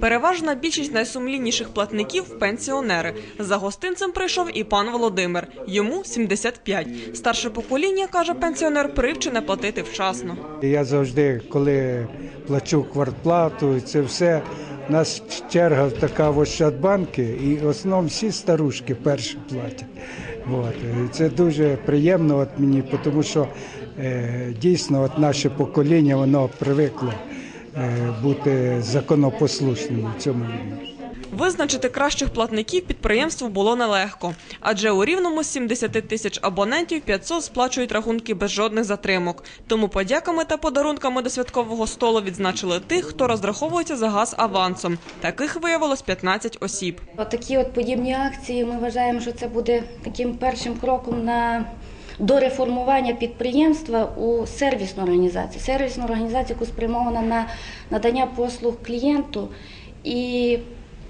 Переважна більшість найсумлінніших платників пенсіонери. За гостинцем прийшов і пан Володимир. Йому 75. Старше покоління каже пенсіонер, привчене платити вчасно. Я завжди, коли плачу квартплату, це все. У нас черга така в Ощадбанки, і в основному всі старушки перші платять. От. Це дуже приємно от мені, тому що е, дійсно от наше покоління воно привикло бути законопослушним в цьому. Визначити кращих платників підприємству було нелегко, адже у рівному з 70 тисяч абонентів 500 сплачують рахунки без жодних затримок. Тому подяками та подарунками до святкового столу відзначили тих, хто розраховується за газ авансом. Таких виявилось 15 осіб. Отакі от подібні акції ми вважаємо, що це буде таким першим кроком на до реформування підприємства у сервісну організацію. Сервісну організацію, яку спрямована на надання послуг клієнту і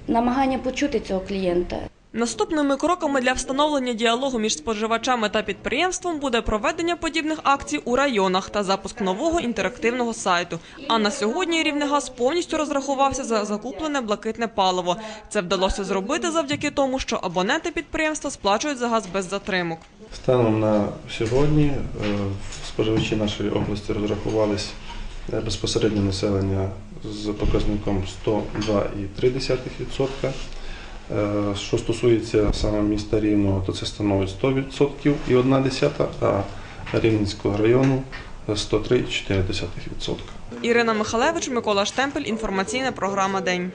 намагання почути цього клієнта. Наступними кроками для встановлення діалогу між споживачами та підприємством буде проведення подібних акцій у районах та запуск нового інтерактивного сайту. А на сьогодні Рівнегаз повністю розрахувався за закуплене блакитне паливо. Це вдалося зробити завдяки тому, що абоненти підприємства сплачують за газ без затримок. Станом на сьогодні е, споживачі нашої області розрахувались е, безпосередньо населення з показником 102,3%. Е, Що стосується саме міста Рівного, то це становить 100% і 1 десята, а Рівненського району 103,4%. Ірина Михалевич, Микола Штемпель. Інформаційна програма День.